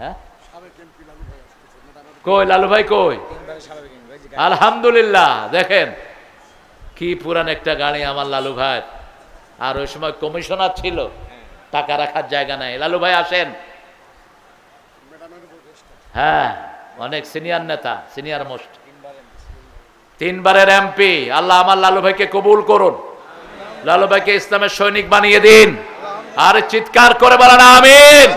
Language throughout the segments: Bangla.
হ্যাঁ? কই, লালু ভাই কই? আলহামদুলিল্লাহ, দেখেন, কি পুরান একটা গাড়ি আমার লালু ভাই আর ওই সময় কমিশনার ছিল, টাকা রাখার জায়গা নাই। লালু ভাই আসেন। হ্যাঁ অনেক সিনিয়র নেতা, সিনিয়র মোস্ট। তিনবারের এমপি। আল্লাহ আমার লালু ভাইকে কবুল করুন। লালু ভাইকে ইসলামের সৈনিক বানিয়ে দিন। আর চিৎকার করে বলেন, আমিন।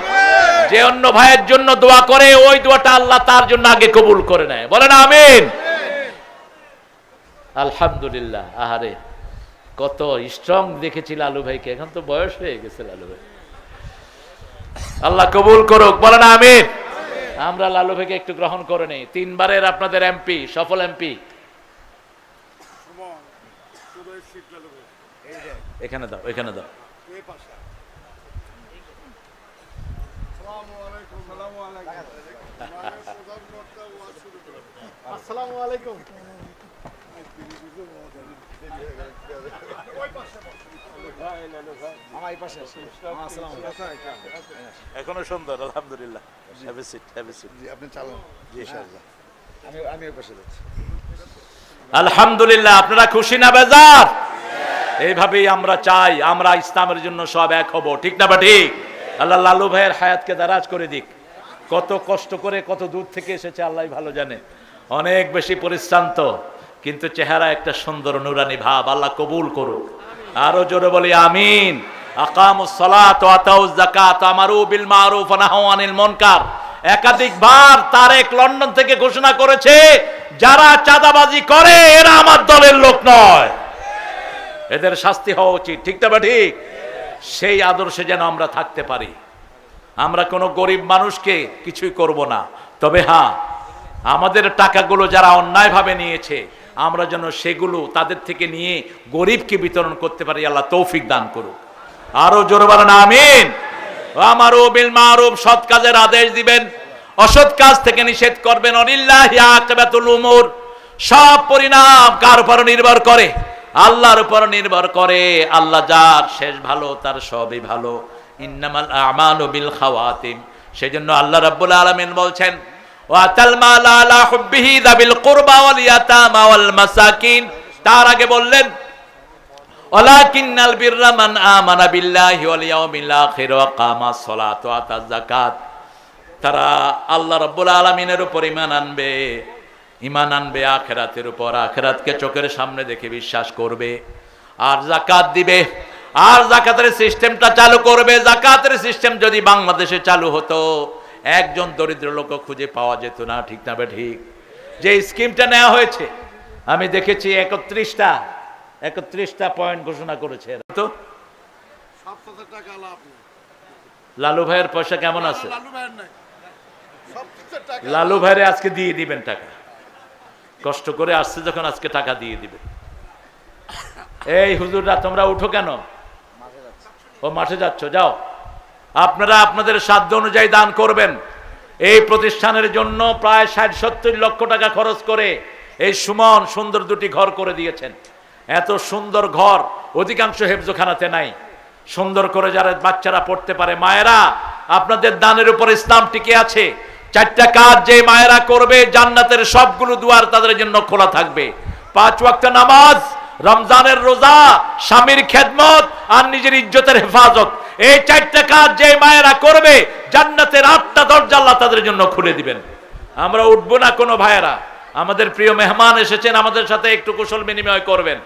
যে অন্য ভাইয়ের জন্য দোয়া করে ওই দোয়াটা আল্লাহ তার জন্য আগে কবুল করে নেয়। বলেন আমিন। আলহামদুলিল্লাহ আহারে কত স্ট্রং দেখেছি লালু ভাইকে। এখন তো বয়স হয়ে গেছে লালু ভাই। আল্লাহ কবুল করুক বলেন আমিন। আমরা লালু ভাইকে একটু গ্রহণ করে নেই। তিনবারের আপনাদের এমপি সফল এমপি। এখানে দাও এখানে দাও। আসসালামু আলাইকুম। এখনও সুন্দর আলহামদুলিল্লাহ। আপনি চালান। আমি আমি পাশে যাচ্ছি। আলহামদুলিল্লাহ আপনারা খুশি না বেজার? এইভাবেই আমরা চাই আমরা ইসলামের জন্য সব এক হব। ঠিক না বা ঠিক? আল্লাহ লালু ভাইয়ের হায়াতকে দারাজ করে দিক। কত কষ্ট করে কত দূর থেকে এসেছে আল্লাহ ভালো জানে। অনেক বেশি পরিশ্রান্ত, কিন্তু চেহারা একটা সুন্দর নুরানি ভাব, আল্লাহ কবুল করুক। আরও জোরে বলি, আমিন। একাধিকবার লন্ডন থেকে ঘোষণা করেছে, যারা চাঁদাবাজি করে, এরা আমার দলের লোক নয়। এদের শাস্তি হওয়া উচিত, ঠিক বা ঠিক? সেই আদর্শে যেন আমরা থাকতে পারি। আমরা কোনো গরিব মানুষকে কিছুই করব না। তবে হ্যাঁ আমাদের টাকাগুলো যারা অন্যায়ভাবে নিয়েছে, আমরা যেন সেগুলো তাদের থেকে নিয়ে গরিবকে বিতরণ করতে পারি। আল্লাহ তৌফিক দান করুক। আরও জোরে বলেন, আমিন। আমারও বিল মারুফ, সৎ কাজের আদেশ দিবেন। অসৎ কাজ থেকে নিষেধ করবেন। অনিল্লাহি সব পরিণাম কার উপর নির্ভর করে? আল্লাহর উপর নির্ভর করে, আল্লাহ যার শেষ ভালো, তার সবই ভালো। ইন্নামাল আমালু বিল খাওয়াতিম। সেজন্য আল্লাহ রাব্বুল আলামিন বলছেন তার আগে বললেন তারা আল্লাহ রাব্বুল আলামিনের উপর ঈমান আনবে। ঈমান আনবে আখেরাতের উপর। আখেরাতকে চোখের সামনে দেখে বিশ্বাস করবে। আর জাকাত দিবে। আর জাকাতের সিস্টেমটা চালু করবে। জাকাতের সিস্টেম যদি বাংলাদেশে চালু হতো একজন দরিদ্র লোক খুঁজে পাওয়া যেত না ঠিক না ঠিক? যে স্কিমটা নেওয়া হয়েছে আমি দেখেছি একত্রিশটা একত্রিশটা পয়েন্ট ঘোষণা করেছে তো? লালু ভাইয়ের পয়সা কেমন আছে? লালু ভাইয়ের আজকে দিয়ে দিবেন টাকা। কষ্ট করে আসছে যখন আজকে টাকা দিয়ে দিবেন এই হুজুররা, তোমরা উঠো কেন? ও, মাঠে যাচ্ছ, যাও। আপনারা আপনাদের সাধ্য অনুযায়ী দান করবেন। এই প্রতিষ্ঠানের জন্য প্রায় ষাট সত্তর লক্ষ টাকা খরচ করে এই সুমন সুন্দর দুটি ঘর করে দিয়েছেন। এত সুন্দর ঘর, অধিকাংশ হেফজোখানাতে নাই। সুন্দর করে যারা বাচ্চারা পড়তে পারে, মায়েরা, আপনাদের দানের উপর ইসলাম টিকে আছে। চারটা কাজ যে মায়েরা করবে জান্নাতের সবগুলো দুয়ার তাদের জন্য খোলা থাকবে। পাঁচ ওয়াক্ত নামাজ, রমজানের রোজা, স্বামীর খেদমত আর নিজের ইজ্জতের হেফাজত। এই চারটা কাজ যে মায়েরা করবে জান্নাতের আটটা দরজা আল্লাহ তাদের জন্য খুলে দিবেন। আমরা উঠবো না কোনো ভাইয়েরা। আমাদের প্রিয় মেহমান এসেছেন, আমাদের সাথে একটু কুশল বিনিময় করবেন।